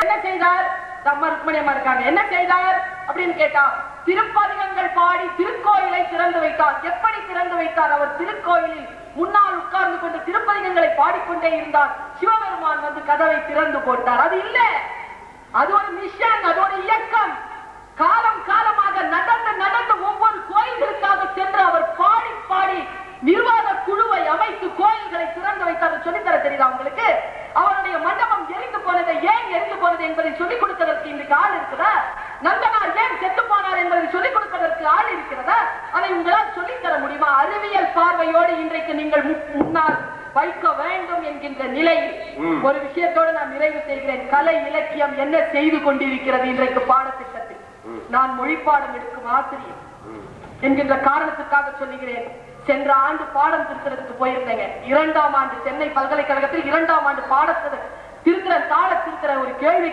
என்ன செய்தார்? அம்மா ருக்மணியம்மா இருக்காங்க. என்ன செய்தார்? அப்படின்னு கேட்டா திருப்பதிகங்கள் பாடி திருக்கோயிலை திறந்து வைத்தார். எப்படி திறந்து வைத்தார்? அவர் திருக்கோயிலில் முன்னால் உட்கார்ந்து கொண்டு திருப்பதிகங்களை பாடிக்கொண்டே இருந்தார். சிவபெருமான் வந்து கதவை திறந்து போட்டார். அது இல்ல. அது ஒரு மிஷன் அது ஒரு இயக்கம். காலம் காலமாக நடந்து நடந்து ஒவ்வொரு கோயில்களுக்காக சென்று அவர் பாடி பாடி நிர்வாக குழுவை அமைத்து கோயில்களை திறந்து வைத்தார். சொல்லித்தர தெரியுதா உங்களுக்கு? அவருடைய மண்டபம் என்பதை சொல்லிக் கொடுப்பதற்கு இன்றைக்கு ஆள் இருக்கிறதா? நந்தனார் ஏன் செத்து போனார் என்பதை சொல்லிக் கொடுப்பதற்கு ஆள் இருக்கிறதா? அதை உங்களால் சொல்லித் தர முடியுமா? அறிவியல் பார்வையோடு இன்றைக்கு நீங்கள் முன்னால் வைக்க வேண்டும் என்கின்ற நிலையில். ஒரு விஷயத்தோடு நான் நிறைவு செய்கிறேன். கலை இலக்கியம் என்ன செய்து கொண்டிருக்கிறது இன்றைக்கு பாடத்திட்டத்தில்? நான் மொழிப்பாடம் எடுக்கும் ஆசிரியர் என்கின்ற காரணத்துக்காக சொல்லுகிறேன். சென்ற ஆண்டு பாடம் திருத்தறதுக்கு போயிருந்தேங்க. இரண்டாம் ஆண்டு சென்னை பல்கலைக்கழகத்தில் இரண்டாம் ஆண்டு பாடத்தை திருத்துற தாள திருத்துற ஒரு கேள்வி